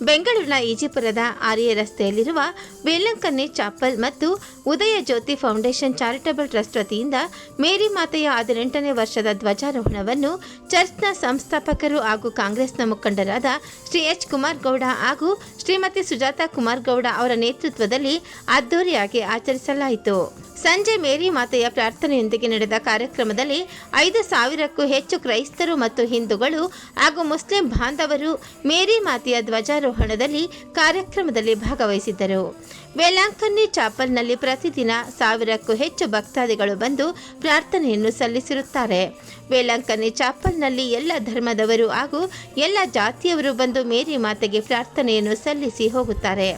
ಬೆಂಗಳೂರಿನ ಈಜಿಪುರದ ಆರ್ಯ ರಸ್ತೆಯಲ್ಲಿರುವ ವೇಲಂಕನ್ನಿ ಚಾಪಲ್ ಮತ್ತು Udaya Jyothi foundation charitable trust ವತಿಯಿಂದ ಮೇರಿ ಮಾತೆಯ ಹದಿನೆಂಟನೇ ವರ್ಷದ ಧ್ವಜಾರೋಹಣವನ್ನು ಚರ್ಚ್ನ ಸಂಸ್ಥಾಪಕರು ಹಾಗೂ ಕಾಂಗ್ರೆಸ್ನ ಮುಖಂಡರಾದ ಶ್ರೀ ಎಚ್ ಕುಮಾರ್ ಗೌಡ ಹಾಗೂ ಶ್ರೀಮತಿ ಸುಜಾತಾ ಕುಮಾರ್ ಗೌಡ ಅವರ ನೇತೃತ್ವದಲ್ಲಿ ಅದ್ದೂರಿಯಾಗಿ ಆಚರಿಸಲಾಯಿತು. ಸಂಜೆ ಮೇರಿ ಮಾತೆಯ ಪ್ರಾರ್ಥನೆಯೊಂದಿಗೆ ನಡೆದ ಕಾರ್ಯಕ್ರಮದಲ್ಲಿ ಐದು ಸಾವಿರಕ್ಕೂ ಹೆಚ್ಚು ಕ್ರೈಸ್ತರು ಮತ್ತು ಹಿಂದೂಗಳು ಹಾಗೂ ಮುಸ್ಲಿಂ ಬಾಂಧವರು ಮೇರಿ ಮಾತೆಯ ಧ್ವಜಾರೋಹಣದಲ್ಲಿ ಕಾರ್ಯಕ್ರಮದಲ್ಲಿ ಭಾಗವಹಿಸಿದ್ದರು. ವೇಲಾಂಕನ್ನಿ ಚಾಪಲ್ನಲ್ಲಿ ಪ್ರತಿದಿನ ಸಾವಿರಕ್ಕೂ ಹೆಚ್ಚು ಭಕ್ತಾದಿಗಳು ಬಂದು ಪ್ರಾರ್ಥನೆಯನ್ನು ಸಲ್ಲಿಸಿರುತ್ತಾರೆ. ವೇಲಾಂಕನ್ನಿ ಚಾಪಲ್ನಲ್ಲಿ ಎಲ್ಲ ಧರ್ಮದವರು ಹಾಗೂ ಎಲ್ಲ ಜಾತಿಯವರು ಬಂದು ಮೇರಿ ಮಾತೆಗೆ ಪ್ರಾರ್ಥನೆಯನ್ನು ಸಲ್ಲಿಸಿ ಹೋಗುತ್ತಾರೆ.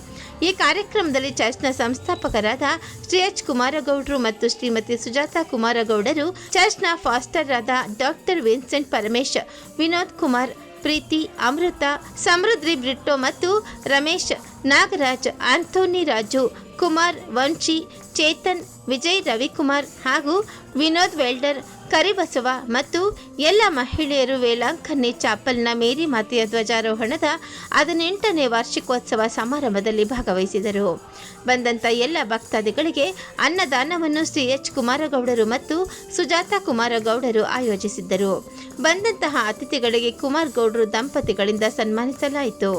ಈ ಕಾರ್ಯಕ್ರಮದಲ್ಲಿ ಚರ್ಚ್ನ ಸಂಸ್ಥಾಪಕರಾದ ಶ್ರೀ ಎಚ್ ಕುಮಾರಗೌಡರು ಮತ್ತು ಶ್ರೀಮತಿ ಸುಜಾತಾ ಕುಮಾರಗೌಡರು, ಚರ್ಚ್ನ ಫಾಸ್ಟರ್ ಆದ ಡಾಕ್ಟರ್ ವಿನ್ಸೆಂಟ್ ಪರಮೇಶ್, ವಿನೋದ್ ಕುಮಾರ್ ಪ್ರೀತಿ, ಅಮೃತ, ಸಮೃದ್ಧಿ ಬ್ರಿಟ್ಟೋ ಮತ್ತು ರಮೇಶ್, ನಾಗರಾಜ್, ಆಂಥೋನಿ ರಾಜು, ಕುಮಾರ್, ವಂಶಿ, ಚೇತನ್, ವಿಜಯ್ ರವಿಕುಮಾರ್ ಹಾಗೂ ವಿನೋದ್ ವೆಲ್ಡರ್ ಕರಿಬಸವ ಮತ್ತು ಎಲ್ಲ ಮಹಿಳೆಯರು ವೇಲಾಂಕನ್ನಿ ಚಾಪಲ್ನ ಮೇರಿ ಮಾತೆಯ ಧ್ವಜಾರೋಹಣದ ಹದಿನೆಂಟನೇ ವಾರ್ಷಿಕೋತ್ಸವ ಸಮಾರಂಭದಲ್ಲಿ ಭಾಗವಹಿಸಿದರು. ಬಂದಂಥ ಎಲ್ಲ ಭಕ್ತಾದಿಗಳಿಗೆ ಅನ್ನದಾನವನ್ನು ಶ್ರೀ ಎಚ್ ಕುಮಾರಗೌಡರು ಮತ್ತು ಸುಜಾತಾ ಕುಮಾರಗೌಡರು ಆಯೋಜಿಸಿದ್ದರು. ಬಂದಂತಹ ಅತಿಥಿಗಳಿಗೆ ಕುಮಾರ್ ಗೌಡರು ದಂಪತಿಗಳಿಂದ ಸನ್ಮಾನಿಸಲಾಯಿತು.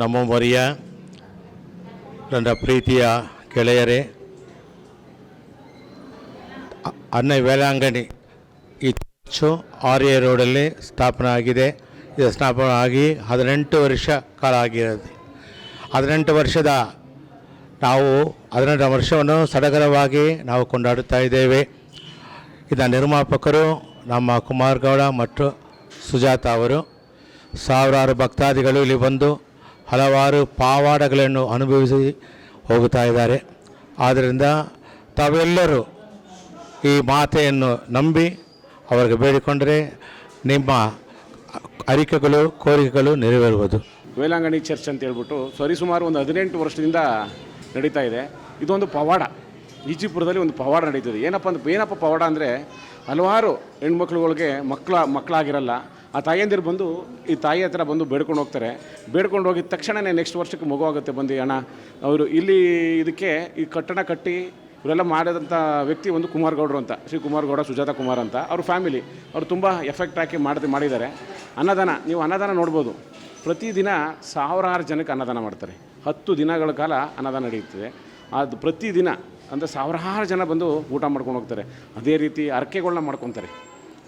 ನಮ್ಮ ಮರಿಯ ನನ್ನ ಪ್ರೀತಿಯ ಗೆಳೆಯರೇ, ಅನ್ನ ವೇಳಾಂಗಣಿ ಈ ಆರ್ಯ ರೋಡಲ್ಲಿ ಸ್ಥಾಪನೆ ಆಗಿದೆ. ಇದು ಸ್ಥಾಪನೆ ಆಗಿ ಹದಿನೆಂಟು ವರ್ಷ ಕಾಲ ಆಗಿರೋದು ಹದಿನೆಂಟು ವರ್ಷದ ನಾವು ಹದಿನೆಂಟು ವರ್ಷವನ್ನು ಸಡಗರವಾಗಿ ನಾವು ಕೊಂಡಾಡುತ್ತಾ ಇದ್ದೇವೆ. ಇದರ ನಿರ್ಮಾಪಕರು ನಮ್ಮ ಕುಮಾರ್ ಗೌಡ ಮತ್ತು ಸುಜಾತ ಅವರು, ಸಾವಿರಾರು ಭಕ್ತಾದಿಗಳು ಇಲ್ಲಿ ಬಂದು ಹಲವಾರು ಪಾವಾಡಗಳನ್ನು ಅನುಭವಿಸಿ ಹೋಗುತ್ತಾ ಇದ್ದಾರೆ. ಆದ್ದರಿಂದ ತಾವೆಲ್ಲರೂ ಈ ಮಾತೆಯನ್ನು ನಂಬಿ ಅವರಿಗೆ ಬೇಡಿಕೊಂಡರೆ ನಿಮ್ಮ ಅರಿಕೆಗಳು, ಕೋರಿಕೆಗಳು ನೆರವೇರುವುದು. ವೇಲಾಂಗಣಿ ಚರ್ಚ್ ಅಂತ ಹೇಳ್ಬಿಟ್ಟು ಸರಿಸುಮಾರು ಒಂದು ಹದಿನೆಂಟು ವರ್ಷದಿಂದ ನಡೀತಾ ಇದೆ. ಇದೊಂದು ಪವಾಡ. ಈಜಿಪುರದಲ್ಲಿ ಒಂದು ಪವಾಡ ನಡೀತದೆ. ಏನಪ್ಪ ಅಂದ್ರೆ, ಏನಪ್ಪ ಪವಾಡ ಅಂದರೆ ಹಲವಾರು ಹೆಣ್ಮಕ್ಳುಗಳಿಗೆ ಮಕ್ಕಳ, ಮಕ್ಕಳಾಗಿರಲ್ಲ ಆ ತಾಯಂದಿರು ಬಂದು, ಈ ತಾಯಿ ಹತ್ರ ಬಂದು ಬೇಡ್ಕೊಂಡು ಹೋಗ್ತಾರೆ. ಬೇಡ್ಕೊಂಡು ಹೋಗಿದ ತಕ್ಷಣವೇ ನೆಕ್ಸ್ಟ್ ವರ್ಷಕ್ಕೆ ಮಗು ಆಗುತ್ತೆ, ಬಂದು, ಅಣ್ಣ, ಅವರು ಇಲ್ಲಿ ಇದಕ್ಕೆ ಈ ಕಟ್ಟಡ ಕಟ್ಟಿ, ಇವರೆಲ್ಲ ಮಾಡಿದಂಥ ವ್ಯಕ್ತಿ ಒಂದು ಕುಮಾರ್ ಗೌಡರು ಅಂತ, ಶ್ರೀ ಕುಮಾರ್ ಗೌಡ ಸುಜಾತ ಕುಮಾರ್ ಅಂತ, ಅವ್ರ ಫ್ಯಾಮಿಲಿ ಅವರು ತುಂಬ ಎಫೆಕ್ಟ್ ಹಾಕಿ ಮಾಡಿ ಮಾಡಿದ್ದಾರೆ. ಅನ್ನದಾನ, ನೀವು ಅನ್ನದಾನ ನೋಡ್ಬೋದು. ಪ್ರತಿದಿನ ಸಾವಿರಾರು ಜನಕ್ಕೆ ಅನ್ನದಾನ ಮಾಡ್ತಾರೆ. ಹತ್ತು ದಿನಗಳ ಕಾಲ ಅನ್ನದಾನ ನಡೆಯುತ್ತದೆ. ಅದು ಪ್ರತಿದಿನ, ಅಂದರೆ ಸಾವಿರಾರು ಜನ ಬಂದು ಊಟ ಮಾಡ್ಕೊಂಡು ಹೋಗ್ತಾರೆ. ಅದೇ ರೀತಿ ಅರಕೆಗಳನ್ನ ಮಾಡ್ಕೊತಾರೆ.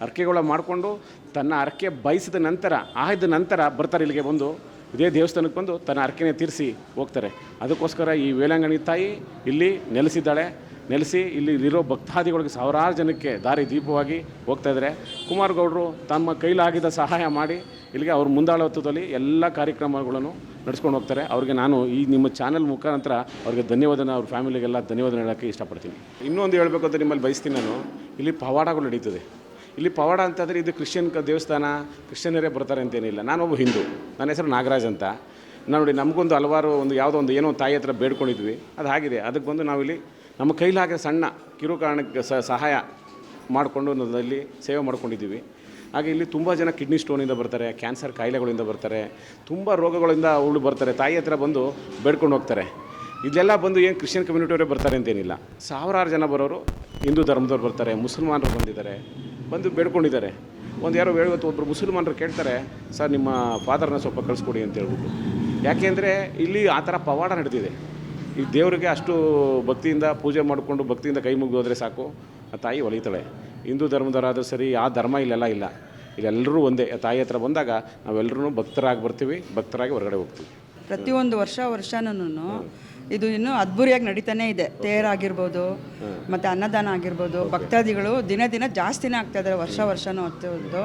ಅರಕೆಗಳ ಮಾಡಿಕೊಂಡು ತನ್ನ ಹರಕೆ ಬಯಸಿದ ನಂತರ, ಆಯ್ದ ನಂತರ ಬರ್ತಾರೆ ಇಲ್ಲಿಗೆ ಬಂದು. ಇದೇ ದೇವಸ್ಥಾನಕ್ಕೆ ಬಂದು ತನ್ನ ಹರಕೆನೇ ತೀರಿಸಿ ಹೋಗ್ತಾರೆ. ಅದಕ್ಕೋಸ್ಕರ ಈ ವೇಲಂಗಣಿ ತಾಯಿ ಇಲ್ಲಿ ನೆಲೆಸಿದ್ದಾಳೆ. ನೆಲೆಸಿ ಇಲ್ಲಿ ಇರೋ ಭಕ್ತಾದಿಗಳಿಗೆ ಸಾವಿರಾರು ಜನಕ್ಕೆ ದಾರಿ ದೀಪವಾಗಿ ಹೋಗ್ತಾ ಇದ್ದಾರೆ. ಕುಮಾರ್ ಗೌಡರು ತಮ್ಮ ಕೈಲಾಗಿದ್ದ ಸಹಾಯ ಮಾಡಿ ಇಲ್ಲಿಗೆ ಅವ್ರ ಮುಂದಾಳತ್ವದಲ್ಲಿ ಎಲ್ಲ ಕಾರ್ಯಕ್ರಮಗಳನ್ನು ನಡೆಸ್ಕೊಂಡು ಹೋಗ್ತಾರೆ. ಅವ್ರಿಗೆ ನಾನು ಈ ನಿಮ್ಮ ಚಾನಲ್ ಮುಖಾಂತರ ಅವ್ರಿಗೆ ಧನ್ಯವಾದನ, ಅವ್ರ ಫ್ಯಾಮಿಲಿಗೆಲ್ಲ ಧನ್ಯವಾದ ಹೇಳೋಕ್ಕೆ ಇಷ್ಟಪಡ್ತೀನಿ. ಇನ್ನೊಂದು ಹೇಳಬೇಕು ಅಂತ ನಿಮ್ಮಲ್ಲಿ ಬಯಸ್ತೀನಿ ನಾನು. ಇಲ್ಲಿ ಪವಾಡಗಳು ನಡೀತದೆ. ಇಲ್ಲಿ ಪವಾಡ ಅಂತಂದರೆ ಇದು ಕ್ರಿಶ್ಚಿಯನ್ ದೇವಸ್ಥಾನ, ಕ್ರಿಶ್ಚಿಯನರೇ ಬರ್ತಾರೆ ಅಂತೇನಿಲ್ಲ. ನಾನೊಬ್ಬ ಹಿಂದೂ. ನನ್ನ ಹೆಸರು ನಾಗರಾಜ್ ಅಂತ. ನೋಡಿ ನಮಗೊಂದು ಹಲವಾರು ಒಂದು ಯಾವುದೋ ಒಂದು ಏನೋ ತಾಯಿ ಹತ್ರ ಬೇಡ್ಕೊಂಡಿದ್ವಿ. ಅದು ಆಗಿದೆ. ಅದಕ್ಕೆ ಬಂದು ನಾವಿಲ್ಲಿ ನಮ್ಮ ಕೈಲಾಗ ಸಣ್ಣ ಕಿರು ಕಾರಣಕ್ಕೆ ಸಹಾಯ ಮಾಡಿಕೊಂಡು ಅಲ್ಲಿ ಸೇವೆ ಮಾಡ್ಕೊಂಡಿದ್ದೀವಿ. ಹಾಗೆ ಇಲ್ಲಿ ತುಂಬ ಜನ ಕಿಡ್ನಿ ಸ್ಟೋನಿಂದ ಬರ್ತಾರೆ, ಕ್ಯಾನ್ಸರ್ ಕಾಯಿಲೆಗಳಿಂದ ಬರ್ತಾರೆ, ತುಂಬ ರೋಗಗಳಿಂದ ಅವಳು ಬರ್ತಾರೆ. ತಾಯಿ ಹತ್ರ ಬಂದು ಬೇಡ್ಕೊಂಡು ಹೋಗ್ತಾರೆ. ಇದೆಲ್ಲ ಬಂದು ಏನು ಕ್ರಿಶ್ಚಿಯನ್ ಕಮ್ಯುನಿಟಿಯವರೇ ಬರ್ತಾರೆ ಅಂತೇನಿಲ್ಲ. ಸಾವಿರಾರು ಜನ ಬರೋರು ಹಿಂದೂ ಧರ್ಮದವ್ರು ಬರ್ತಾರೆ, ಮುಸಲ್ಮಾನರು ಬಂದಿದ್ದಾರೆ. ಬಂದು ಬೇಡ್ಕೊಂಡಿದ್ದಾರೆ. ಒಂದು ಯಾರೋ ಇವತ್ತು ಒಬ್ಬರು ಮುಸಲ್ಮಾನರು ಕೇಳ್ತಾರೆ ಸರ್ ನಿಮ್ಮ ಫಾದರ್ನ ಸ್ವಲ್ಪ ಕಳಿಸ್ಕೊಡಿ ಅಂತ ಹೇಳ್ಬಿಟ್ಟು. ಯಾಕೆಂದರೆ ಇಲ್ಲಿ ಆ ಥರ ಪವಾಡ ನಡೆದಿದೆ. ಈ ದೇವರಿಗೆ ಅಷ್ಟು ಭಕ್ತಿಯಿಂದ ಪೂಜೆ ಮಾಡಿಕೊಂಡು ಭಕ್ತಿಯಿಂದ ಕೈ ಮುಗಿದ್ರೆ ಸಾಕು. ಆ ತಾಯಿ ಒಲಿತಾಳೆ. ಹಿಂದೂ ಧರ್ಮದವರಾದರೂ ಸರಿ ಆ ಧರ್ಮ ಇಲ್ಲೆಲ್ಲ ಇಲ್ಲ. ಇಲ್ಲೆಲ್ಲರೂ ಒಂದೇ. ತಾಯಿ ಹತ್ರ ಬಂದಾಗ ನಾವೆಲ್ಲರೂ ಭಕ್ತರಾಗಿ ಬರ್ತೀವಿ ಭಕ್ತರಾಗಿ ಹೊರಗಡೆ ಹೋಗ್ತೀವಿ. ಪ್ರತಿಯೊಂದು ವರ್ಷ ವರ್ಷನೂ ಇದು ಇನ್ನೂ ಅದ್ಭುರಿಯಾಗಿ ನಡೀತಾನೆ ಇದೆ. ತೇರಾಗಿರ್ಬೋದು ಮತ್ತು ಅನ್ನದಾನ ಆಗಿರ್ಬೋದು ಭಕ್ತಾದಿಗಳು ದಿನ ದಿನ ಜಾಸ್ತಿನೇ ಆಗ್ತಾ ಇದ್ದಾರೆ ವರ್ಷ ವರ್ಷನೂ ಆಗ್ತಿರೋದು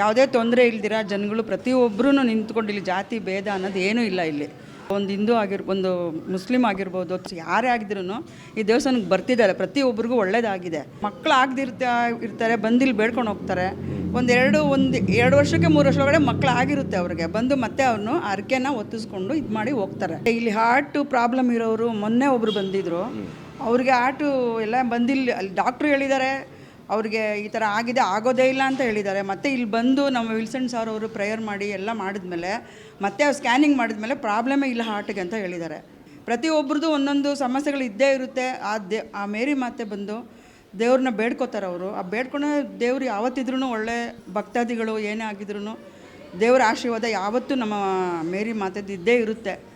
ಯಾವುದೇ ತೊಂದರೆ ಇಲ್ದಿರ ಜನಗಳು ಪ್ರತಿಯೊಬ್ಬರೂ ನಿಂತ್ಕೊಂಡು ಇಲ್ಲಿ ಜಾತಿ ಭೇದ ಅನ್ನೋದು ಏನೂ ಇಲ್ಲ ಇಲ್ಲಿ. ಒಂದು ಹಿಂದೂ ಆಗಿರ್ ಒಂದು ಮುಸ್ಲಿಂ ಆಗಿರ್ಬೋದು ಯಾರೇ ಆಗಿದ್ರು ಈ ದೇವಸ್ಥಾನಕ್ಕೆ ಬರ್ತಿದ್ದಾರೆ. ಪ್ರತಿಯೊಬ್ಬರಿಗೂ ಒಳ್ಳೇದಾಗಿದೆ. ಮಕ್ಕಳು ಆಗದಿರ್ತಾ ಇರ್ತಾರೆ ಬಂದಿಲ್ಲಿ ಬೇಡ್ಕೊಂಡು ಹೋಗ್ತಾರೆ. ಒಂದು ಎರಡು ಒಂದು ಎರಡು ವರ್ಷಕ್ಕೆ ಮೂರು ವರ್ಷ ಒಳಗಡೆ ಮಕ್ಕಳು ಆಗಿರುತ್ತೆ ಅವ್ರಿಗೆ. ಬಂದು ಮತ್ತೆ ಅವ್ರನ್ನು ಅರ್ಕೆನ ಒತ್ತಿಸ್ಕೊಂಡು ಇದು ಮಾಡಿ ಹೋಗ್ತಾರೆ. ಇಲ್ಲಿ ಹಾರ್ಟ್ ಪ್ರಾಬ್ಲಮ್ ಇರೋರು ಮೊನ್ನೆ ಒಬ್ರು ಬಂದಿದ್ರು. ಅವ್ರಿಗೆ ಹಾರ್ಟು ಎಲ್ಲ ಬಂದಿಲ್ಲ. ಅಲ್ಲಿ ಡಾಕ್ಟ್ರು ಹೇಳಿದ್ದಾರೆ ಅವ್ರಿಗೆ ಈ ಥರ ಆಗಿದೆ ಆಗೋದೇ ಇಲ್ಲ ಅಂತ ಹೇಳಿದ್ದಾರೆ. ಮತ್ತೆ ಇಲ್ಲಿ ಬಂದು ನಮ್ಮ ವಿಲ್ಸನ್ ಸರ್ ಅವರು ಪ್ರೇಯರ್ ಮಾಡಿ ಎಲ್ಲ ಮಾಡಿದ್ಮೇಲೆ ಮತ್ತೆ ಅವ್ರು ಸ್ಕ್ಯಾನಿಂಗ್ ಮಾಡಿದ್ಮೇಲೆ ಪ್ರಾಬ್ಲಮೇ ಇಲ್ಲ ಹಾರ್ಟಿಗೆ ಅಂತ ಹೇಳಿದ್ದಾರೆ. ಪ್ರತಿಯೊಬ್ಬರದ್ದು ಒಂದೊಂದು ಸಮಸ್ಯೆಗಳು ಇದ್ದೇ ಇರುತ್ತೆ. ಆ ದೇ ಆ ಮೇರಿ ಮಾತೆ ಬಂದು ದೇವ್ರನ್ನ ಬೇಡ್ಕೋತಾರೆ ಅವರು. ಆ ಬೇಡ್ಕೊಂಡು ದೇವ್ರು ಯಾವತ್ತಿದ್ರೂ ಒಳ್ಳೆ ಭಕ್ತಾದಿಗಳು ಏನೇ ಆಗಿದ್ರು ದೇವ್ರ ಆಶೀರ್ವಾದ ಯಾವತ್ತೂ ನಮ್ಮ ಮೇರಿ ಮಾತೆದು ಇದ್ದೇ ಇರುತ್ತೆ.